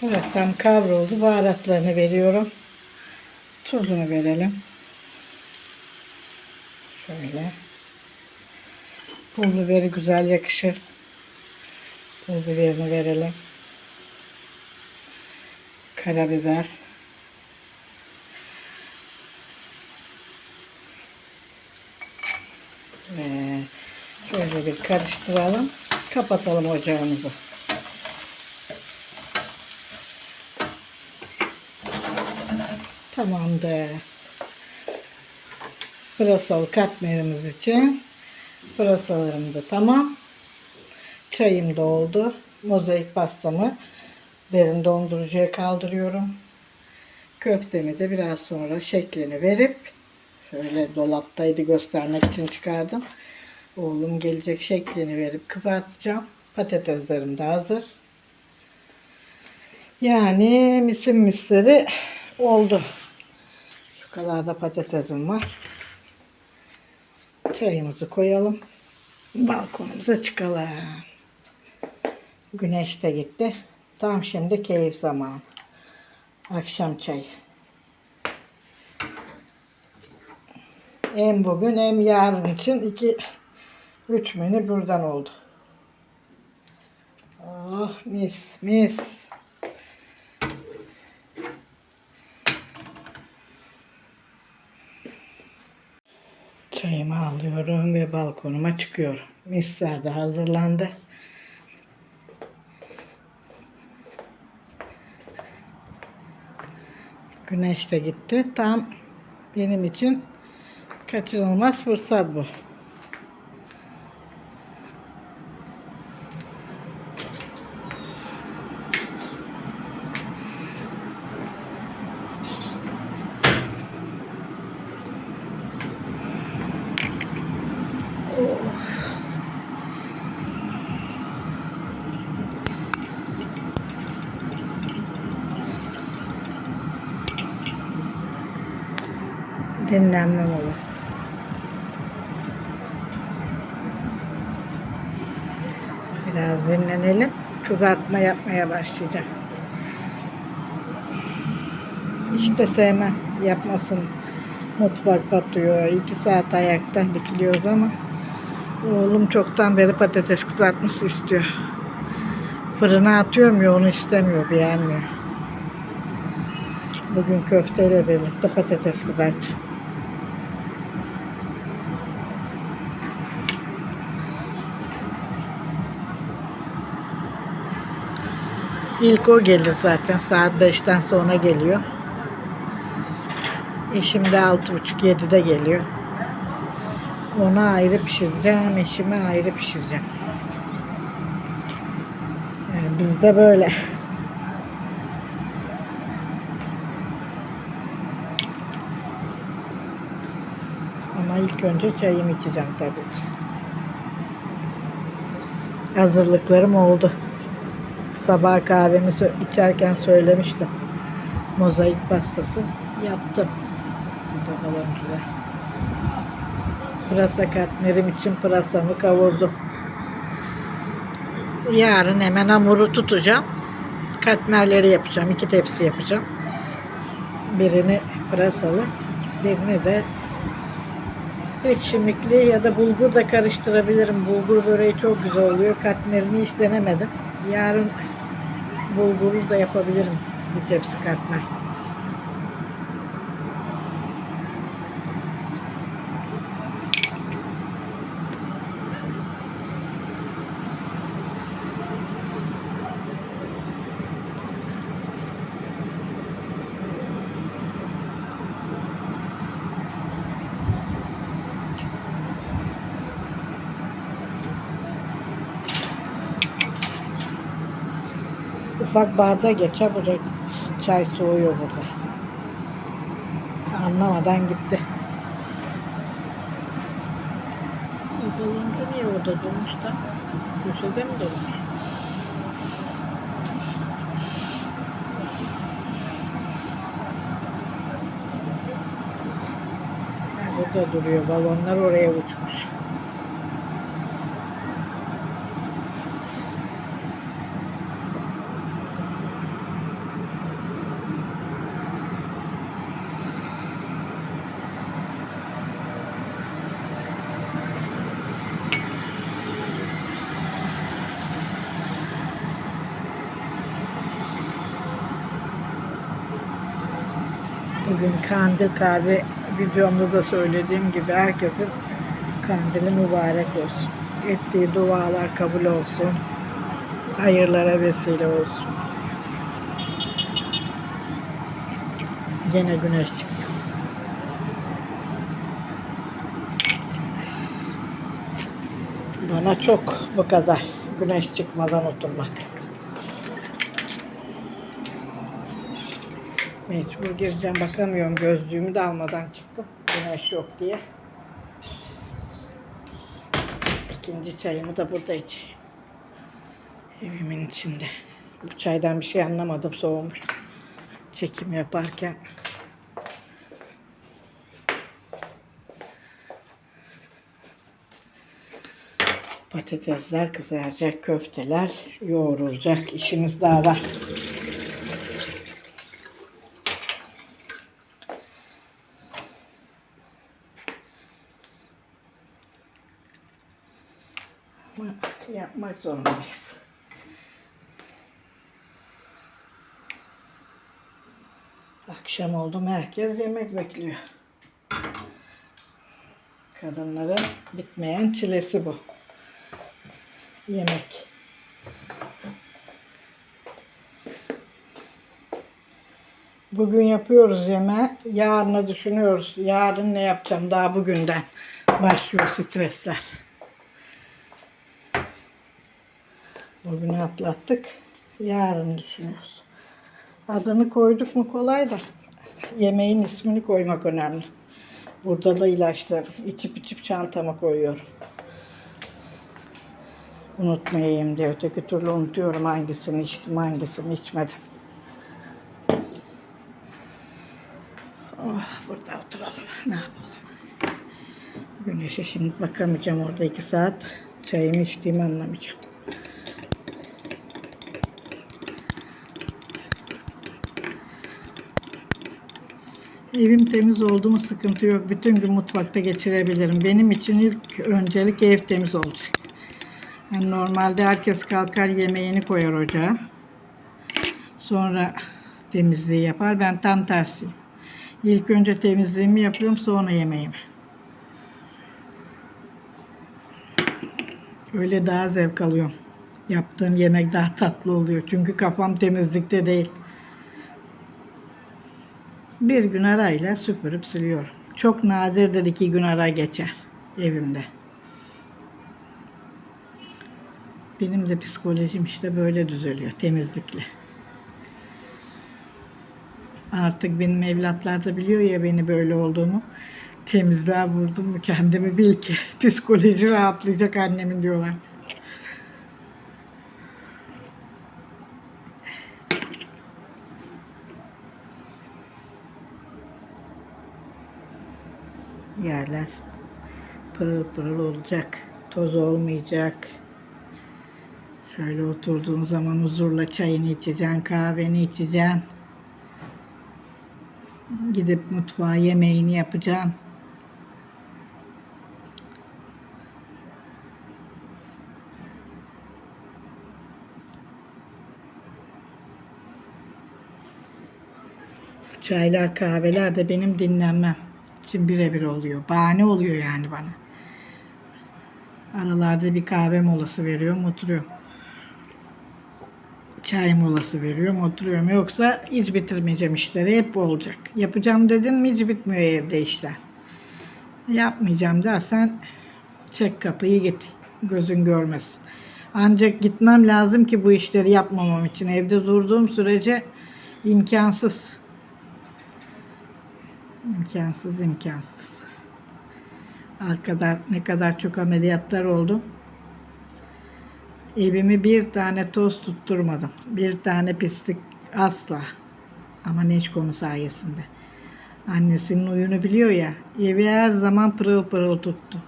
Pırasam kavruldu. Baharatlarını veriyorum. Tuzunu verelim. Şöyle. Pul biberi güzel yakışır. Pul biberini verelim. Karabiber. Ve şöyle bir karıştıralım. Kapatalım ocağımızı. Tamamdır. Pırasalı katmerimiz için pırasalarım da tamam. Çayım da oldu. Mozaik pastamı derin dondurucuya kaldırıyorum. Köftemi de biraz sonra şeklini verip şöyle dolaptaydı göstermek için çıkardım. Oğlum gelecek şeklini verip kızartacağım. Patateslerim de hazır. Yani misin misleri oldu. Şu kadar da patatesim var. Çayımızı koyalım. Balkonumuza çıkalım. Güneş de gitti. Tam şimdi keyif zamanı. Akşam çayı. Hem bugün hem yarın için iki üç menü buradan oldu. Oh mis mis. Çayımı alıyorum ve balkonuma çıkıyorum. Misler de hazırlandı. Güneş de gitti. Tam benim için kaçınılmaz fırsat bu. Dinlenme molası. Biraz dinlenelim. Kızartma yapmaya başlayacağım. De sevmem yapmasın. Mutfak batıyor. iki saat ayakta dikiliyoruz ama oğlum çoktan beri patates kızartması istiyor. Fırına atıyorum ya onu istemiyor, beğenmiyor. Bugün köfteyle birlikte patates kızartacağım. İlk o gelir zaten. Saat 5'ten sonra geliyor. Eşim de 6.30-7'de geliyor. Ona ayrı pişireceğim, eşime ayrı pişireceğim. Yani bizde böyle. Ama ilk önce çayımı içeceğim tabii ki. Hazırlıklarım oldu. Sabah kahvemi içerken söylemiştim. Mozaik pastası yaptım. Burada baloncular. Pırasa katmerim için pırasamı kavurdum. Yarın hemen hamuru tutacağım. Katmerleri yapacağım. iki tepsi yapacağım. Birini pırasalı, birini de ekşimikli ya da bulgur da karıştırabilirim. Bulgur böreği çok güzel oluyor. Katmerini hiç denemedim. Yarın bulguru da yapabilirim. Bir tepsi katmer. Ufak barda geçer burada çay soğuyor burada. Anlamadan gitti. Baloncu niye orada durmuş da? Köşede mi durmuş? Burada duruyor. Balonlar oraya uçmuş. Bugün kandil kahve videomda da söylediğim gibi herkesin kandili mübarek olsun. Ettiği dualar kabul olsun. Hayırlara vesile olsun. Gene güneş çıktı. Bana çok bu kadar güneş çıkmadan oturmak. Mecbur gireceğim bakamıyorum gözlüğümü de almadan çıktım. Güneş yok diye. İkinci çayımı da burada içeyim. Evimin içinde. Bu çaydan bir şey anlamadım soğumuş. Çekim yaparken. Patatesler kızaracak, köfteler yoğrulacak. İşimiz daha var. Ama yapmak zorundayız. Akşam oldu mu herkes yemek bekliyor. Kadınların bitmeyen çilesi bu. Yemek. Bugün yapıyoruz yemeği. Yarına düşünüyoruz. Yarın ne yapacağım? Daha bugünden başlıyor stresler. Bugünü atlattık. Yarın düşünüyoruz. Adını koyduk mu kolay da yemeğin ismini koymak önemli. Burada da ilaçlarım. İçip içip çantama koyuyorum. Unutmayayım diye. Öteki türlü unutuyorum hangisini içtim, hangisini içmedim. Oh, burada oturalım. Ne yapalım? Güneşe şimdi bakamayacağım orada iki saat. Çayımı içtiğimi anlamayacağım. Evim temiz oldu mu sıkıntı yok. Bütün gün mutfakta geçirebilirim. Benim için ilk öncelik ev temiz olacak. Yani normalde herkes kalkar yemeğini koyar ocağa. Sonra temizliği yapar. Ben tam tersiyim. İlk önce temizliğimi yapıyorum sonra yemeğimi. Öyle daha zevk alıyorum. Yaptığım yemek daha tatlı oluyor. Çünkü kafam temizlikte değil. Bir gün arayla süpürüp siliyorum. Çok nadirdir iki gün ara geçer evimde. Benim de psikolojim işte böyle düzeliyor temizlikle. Artık benim evlatlar da biliyor ya beni böyle olduğumu. Temizliğe vurdum mu kendimi bil ki psikoloji rahatlayacak annemin diyorlar. Yerler pırıl pırıl olacak. Toz olmayacak. Şöyle oturduğun zaman huzurla çayını içeceksin, kahveni içeceksin. Gidip mutfağa yemeğini yapacaksın. Çaylar, kahveler de benim dinlenmem için birebir oluyor. Bahane oluyor yani bana. Aralarda bir kahve molası veriyorum, oturuyorum. Çay molası veriyorum, oturuyorum. Yoksa hiç bitirmeyeceğim işleri. Hep olacak. Yapacağım dedin mi hiç bitmiyor evde işler. Yapmayacağım dersen çek kapıyı git. Gözün görmesin. Ancak gitmem lazım ki bu işleri yapmamam için. Evde durduğum sürece imkansız. İmkansız, imkansız. Ne kadar, ne kadar çok ameliyatlar oldu. Evimi bir tane toz tutturmadım. Bir tane pislik asla. Ama Neşko'nun sayesinde. Annesinin uyunu biliyor ya. Evi her zaman pırıl pırıl tuttu.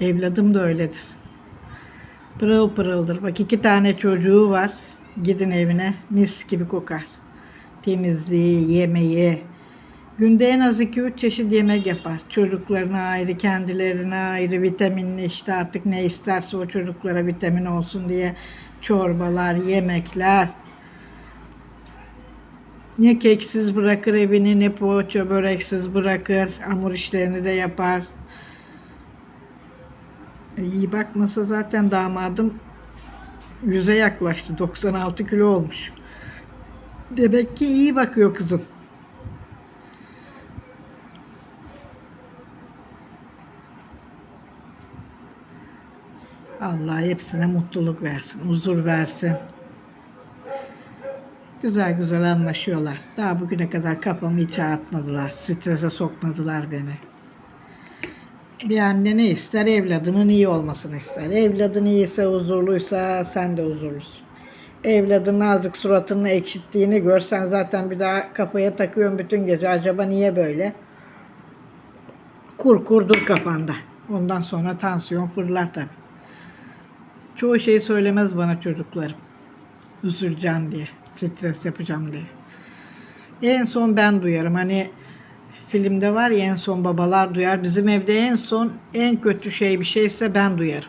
Evladım da öyledir. Pırıl pırıldır. Bak iki tane çocuğu var. Gidin evine mis gibi kokar. Temizliği, yemeği, Günde en az 2-3 çeşit yemek yapar. Çocuklarına ayrı, kendilerine ayrı, vitaminli işte artık ne isterse o çocuklara vitamin olsun diye çorbalar, yemekler. Ne keksiz bırakır evini, ne poğaça böreksiz bırakır. Hamur işlerini de yapar. İyi bakmasa zaten damadım yüze yaklaştı. 96 kilo olmuş. Demek ki iyi bakıyor kızım. Allah hepsine mutluluk versin, huzur versin. Güzel güzel anlaşıyorlar. Daha bugüne kadar kafamı hiç ağrıtmadılar. Strese sokmadılar beni. Bir anne ne ister? Evladının iyi olmasını ister. Evladın iyiyse, huzurluysa sen de huzurlusun. Evladın azıcık suratını ekşittiğini görsen zaten bir daha kafaya takıyorsun bütün gece. Acaba niye böyle? Kur kurdur kafanda. Ondan sonra tansiyon fırlar tabii. Çoğu şey söylemez bana çocuklarım. Üzüleceğim diye, stres yapacağım diye. En son ben duyarım. Hani filmde var ya en son babalar duyar. Bizim evde en son en kötü şey bir şeyse ben duyarım.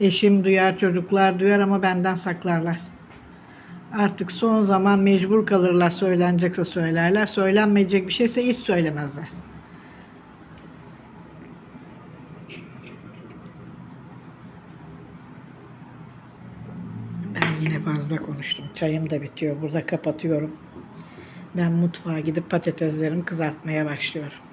Eşim duyar, çocuklar duyar ama benden saklarlar. Artık son zaman mecbur kalırlar söylenecekse söylerler. Söylenmeyecek bir şeyse hiç söylemezler. Ben yine fazla konuştum. Çayım da bitiyor. Burada kapatıyorum. Ben mutfağa gidip patateslerimi kızartmaya başlıyorum.